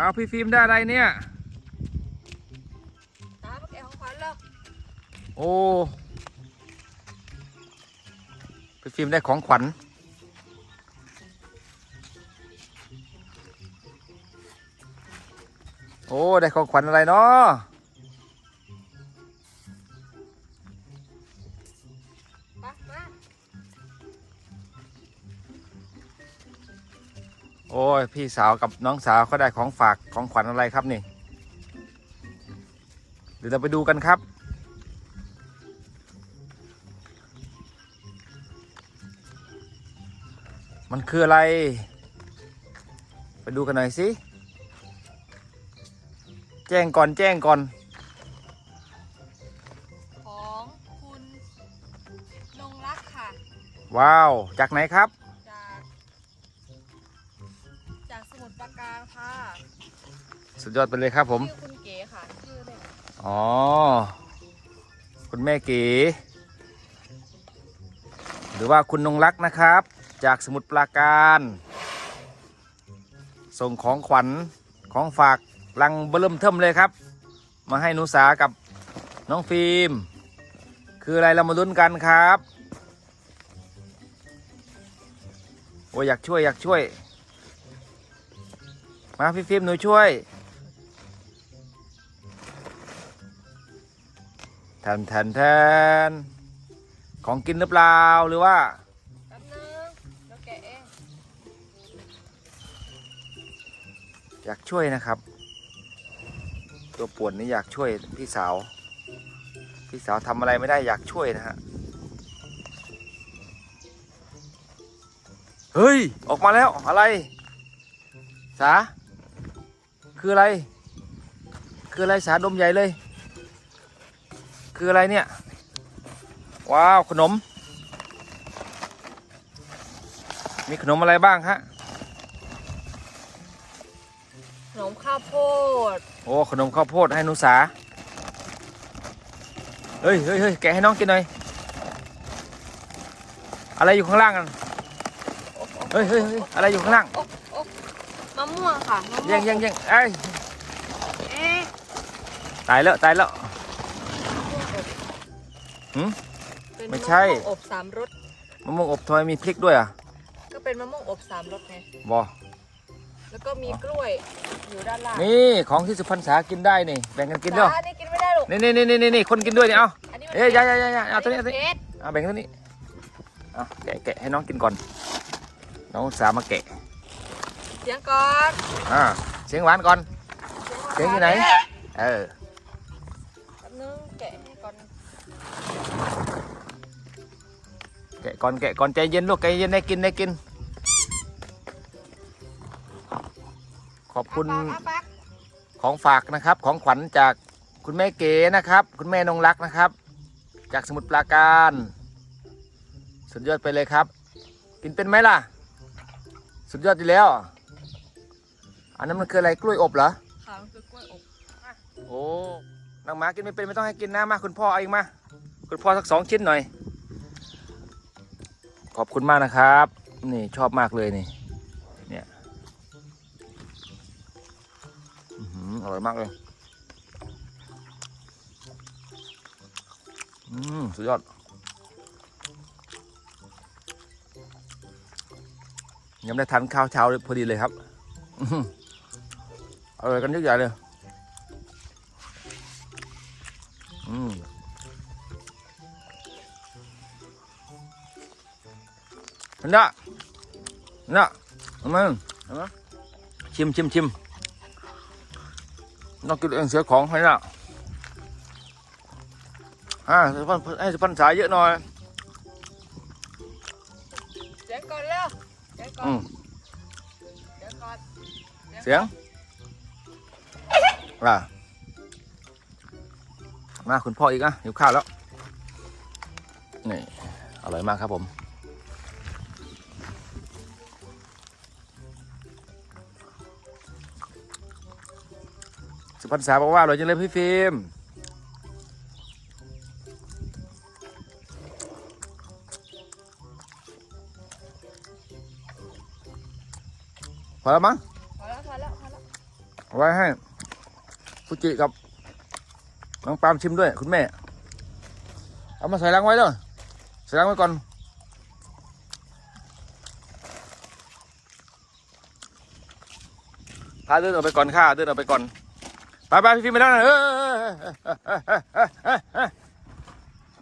เอาพี่ฟิล์มได้อะไรเนี่ย ตามาแกะของขวัญแล้วโอ้ พี่ฟิล์มได้ของขวัญ โอ้ ได้ของขวัญอะไรเนาะ ยพี่สาวกับน้องสาวเขาได้ของฝากของขวัญอะไรครับนี่ เดี๋ยวเราไปดูกันครับ มันคืออะไร ไปดูกันหน่อยสิ แจ้งก่อนแจ้งก่อน ของคุณนงรักค่ะ ว้าว จากไหนครับาการค่ะสุดยอดไปเลยครับผม ชื่อคุณเก๋ค่ะชื่อเลยอ๋อ คุณแม่เก๋ หรือว่าคุณนงรักนะครับ จากสมุทรปราการ ส่งของขวัญของฝากลังเบิ่มเทิมเลยครับ มาให้หนุสากับน้องฟิล์ม คืออะไรเรามาลุ้นกันครับ โอ้ยอยากช่วยอยากช่วย มาพี่ฟิล์มหนูช่วยแทนแทนแทนของกินหรือเปล่าหรือว่าแป๊บนึงแล้วแกะเองอยากช่วยนะครับ ตัวป่วนนี่อยากช่วยพี่สาว พี่สาวทำอะไรไม่ได้อยากช่วยนะฮะเฮ้ย ออกมาแล้วอะไร สา คืออะไร คืออะไรสาดมใหญ่เลย คืออะไรเนี่ย ว้าวขนม มีขนมอะไรบ้างฮะ ขนมข้าวโพด โอ้ขนมข้าวโพดให้หนุสา เฮ้ยเฮ้ยเฮ้ยแกะให้น้องกินหน่อย อะไรอยู่ข้างล่างกัน เฮ้ยเฮ้ยเฮ้ยอะไรอยู่ข้างล่างโอ๊ะโอ๊ะ มะม่วงค่ะมะม่วงแย่งแย่งแย่งเอ้ยเอ๊ะตายแล้วตายแล้ว หืมเป็นไม่ใช่มะม่วงอบสามรสมะม่วงอบทำไมมีพริกด้วยอะก็เป็นมะม่วงอบสามรสไงบอแล้วก็มีกล้วยอยู่ด้านล่างนี่ของที่สุพรรณษากินได้นี่แบ่งกันกินด้วยจ้านี่กินไม่ได้หรอกนี่นี่นี่นี่นี่คนกินด้วยนี่เอาอันนี้มันเอ้ยอยาอยาอยาอยาเอาตัวนี้เอาตัวนี้เผ็ดเอาแบ่งตัวนี้เอาแกะแกะให้น้องกินก่อน น้องสามาแกะ เสียงก่อนอ่าเสียงหวานก่อน เสียงอยู่ไหน เออแป๊บนึงแกะให้ก่อนแกะก่อนแกะก่อนใจเย็นลูกใจเย็นได้กินได้กิน ขอบคุณอ้าปากอ้าปากของฝากนะครับ ของขวัญจากคุณแม่เก๋นะครับ คุณแม่นงรักนะครับ จากสมุทรปราการ สุดยอดไปเลยครับ กินเป็นไหมล่ะ สุดยอดอยู่แล้ว อันนั้นมันคืออะไรกล้วยอบเหรอค่ะมันคือกล้วยอบโอ้นางหมากินไม่เป็นไม่ต้องให้กินนะมาคุณพ่อเอาเองมาคุณพ่อสักสองชิ้นหน่อย ขอบคุณมากนะครับ นี่ชอบมากเลยนี่เนี่ยอื้อหืออร่อยมากเลย อืมสุดยอดยังไม่ได้ทานข้าวเช้าเลยพอดีเลยครับ อื้อหืออร่อยกันเยอะใหญ่เลยอืมเห็นละเห็นละเอามาเอามาชิมชิมชิมต้ อ่ามาคุณพ่ออีกนะหิวข้าวแล้ว นี่ อร่อยมากครับผม สุพรรณษาบอกว่าอร่อยจังเลยพี่ฟิล์มพอแล้วมั้งพอแล้วพอแล้วพอแล้วไว้ให้ ฟูจิกับน้องปามชิมด้วย คุณแม่ เอามาใส่ล้างไว้เลยใส่ล้างไว้ก่อนพาเดินออกไปก่อนข้าเดินออกไปก่อนไปไปพี่ฟิล์ไปแล้วนะเออ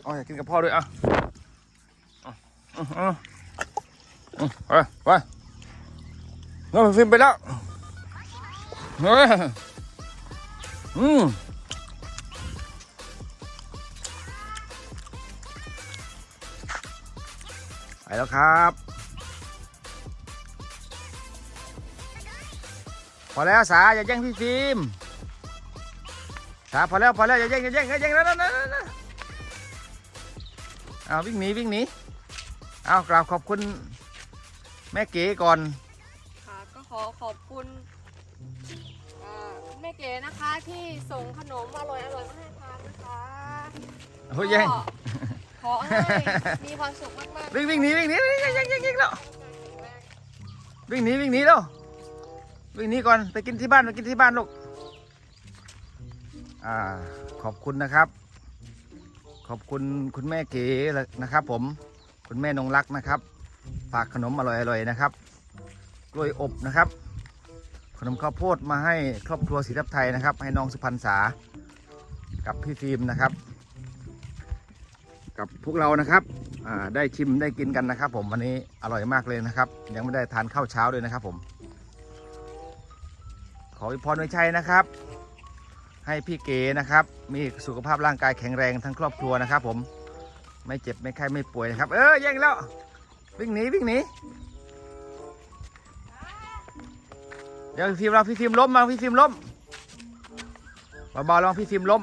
เอาอยากกินกับพ่อด้วยอะไปไปน้องฟิล์มไปแล้วเออ อืมไปแล้วครับ พอแล้วสาอย่าแย่งพี่ฟิล์มสาพอแล้วพอแล้วอย่าแย่งอย่าแย่งอย่าแย่งแล้วนะนะนะเอาวิ่งหนีวิ่งหนีเอากราบขอบคุณแม่เก๋ก่อน ค่ะก็ขอขอบคุณ เก๋นะคะ ที่ส่งขนมอร่อยอร่อยๆมาให้ทานนะคะโอ้ยแย่งก็ขอให้มีความสุขมากๆวิ่งวิ่งหนีวิ่งหนีวิ่งแย่งแย่งแย่งแย่งแล้วแข็งแรงวิ่งหนีวิ่งหนีแล้ววิ่งหนีก่อนไปกินที่บ้านไปกินที่บ้านลูกอ่าขอบคุณนะครับ ขอบคุณคุณแม่เก๋นะครับ ผมคุณแม่นงรักนะครับ ฝากขนมอร่อยๆนะครับกล้วยอบนะครับ ขนมข้าวโพดมาให้ครอบครัวศรีทับไทยนะครับ ให้น้องสุพรรณษา กับพี่ฟิล์มนะครับ กับพวกเรานะครับได้ชิมได้กินกันนะครับ ผมวันนี้อร่อยมากเลยนะครับ ยังไม่ได้ทานข้าวเช้าด้วยนะครับผม ขออวยพรไว้ชัยนะครับ ให้พี่เก๋นะครับ มีสุขภาพร่างกายแข็งแรงทั้งครอบครัวนะครับ ผมไม่เจ็บไม่ไข้ไม่ป่วยนะครับ เออแย่งแล้ววิ่งหนีวิ่งหนี ดี๋ยวพี่ฟิมเราพี่ฟิมล้มมาพี่ฟิมล้มเบาๆลองพี่ฟิมล้ม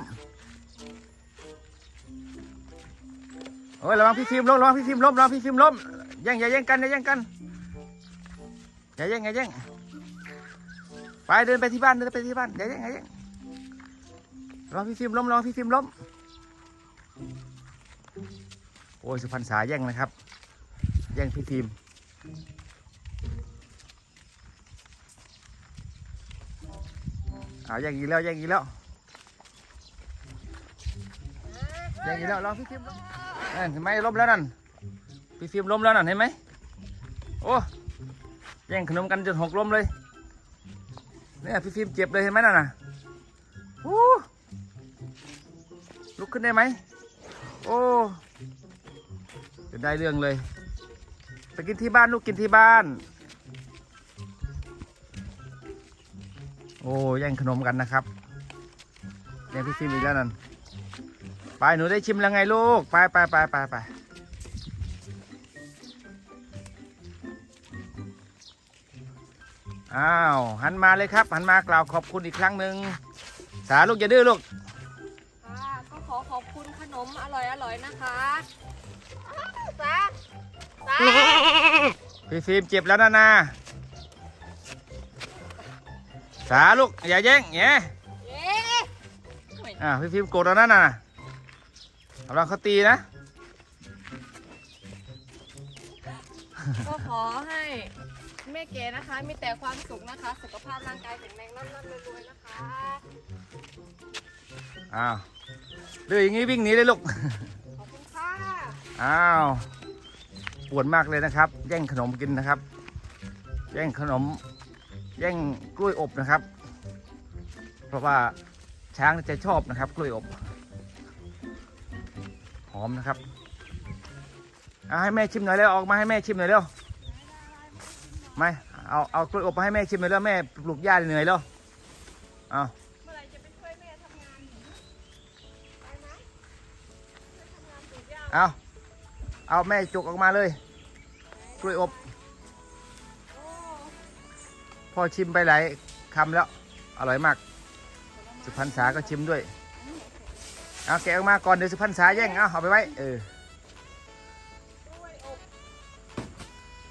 โอ้ยระวังพี่ฟิมล้มระวังพี่ฟิมล้มระวังพี่ฟิมล้มแย่งอย่าแย่งกันอย่าแย่งกันอย่าแย่งอย่าแย่งไปเดินไปที่บ้านเดินไปที่บ้านอย่าแย่งอย่าแย่งระวังพี่ฟิมล้มระวังพี่ฟิมล้มโอ้ยสุพรรณษาแย่งนะครับ แย่งพี่ฟิม เอาแย่างอีกแล้วแย่างอีกแล้วแย่างอีกแล้วลองพี่ฟิล์มล้มนั่นเห็นไหมล้มแล้วนั่นพี่ฟิล์มล้มแล้วนั่นเห็นไหมโอ้แย่งขนมกันจนหกล้มเลยเนี่ยพี่ฟิล์มเจ็บเลยเห็นไหมนั่นน่ะโอ้ลุกขึ้นได้ไหมโอ้จะได้เรื่องเลยไปกินที่บ้านลูกกินที่บ้าน โอ้แย่งขนมกันนะครับแย่งพี่ฟิล์มอีกแล้วนั่นไปหนูได้ชิมแล้วไงลูก ไปไปไปไปไปอ้าวหันมาเลยครับ หันมากล่าวขอบคุณอีกครั้งหนึ่งสาลูกอย่าดื้อลูกค่ะก็ขอขอบคุณขนมอร่อยอร่อยๆนะคะสาสาพี่ฟิล์มเจ็บแล้วนะนา สาลูกอย่าแย่งแง่เย้อ่าพี่ฟิล์มโกรธแล้วนั่นน่ะกำลังเขาตีนะ ก็ขอให้แม่เก๋นะคะ มีแต่ความสุขนะคะ สุขภาพร่างกายแข็งแรงร่ำรวยๆนะคะ อ้าวดื้ออย่างงี้วิ่งหนีเลยลูก ขอบคุณค่ะ อ้าวปวดมากเลยนะครับ แย่งขนมกินนะครับ แย่งขนม แย่งกล้วยอบนะครับ เพราะว่าช้างจะชอบนะครับ กล้วยอบ หอมนะครับเอาให้แม่ชิมหน่อยแล้วออกมาให้แม่ชิมหน่อยเร็วไม่เอาเอากล้วยอบมาให้แม่ชิมหน่อยแล้วแม่ปลูกหญ้าเหนื่อยแล้วเอาเมื่อไหรจะไปช่วยแม่ทำงานไปไหมเอาเอาแม่จุกออกมาเลย กล้วยอบ พ่อชิมไปหลายคำแล้ว อร่อยมาก สุพรรณษาก็ชิมด้วย เอาแกะออกมาก่อนเดี๋ยวสุพรรณษาแย่ง เอาเอาไปไว้ เออด้วยอบ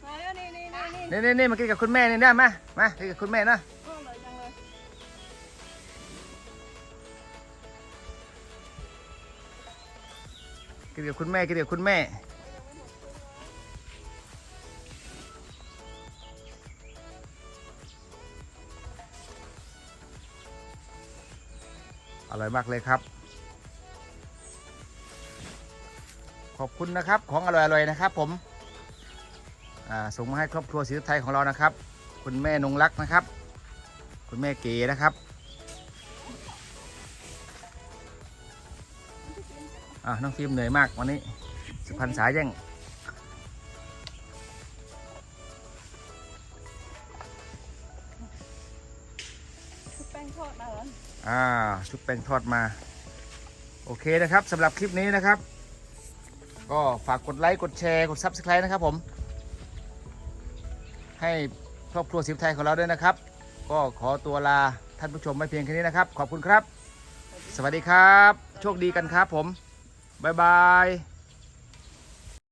มาแล้วนี่นี่นี่นี่นี่นี่นี่มากินกับคุณแม่นี่ได้ไหมมากินกับคุณแม่นะโอ้เลยจังเลยกินกับคุณแม่กินกับคุณแม่ อร่อยมากเลยครับ ขอบคุณนะครับของอร่อยๆนะครับ ผมอ่าส่งมาให้ครอบครัวศรีไทยของเรานะครับ คุณแม่นงรักนะครับ คุณแม่เก๋นะครับอ่าน้องฟิล์มเหนื่อยมากวันนี้สุพรรณสายแย่ง อ่าชุบแป้งทอดมา โอเคนะครับสำหรับคลิปนี้นะครับ ก็ฝากกดไลค์ กดแชร์ กด Subscribe นะครับผม ให้ครอบครัวสิบไทยของเราด้วยนะครับ ก็ขอตัวลาท่านผู้ชมไม่เพียงแค่นี้นะครับ ขอบคุณครับ สวัสดีครับ โชคดีกันครับผม บ๊ายบาย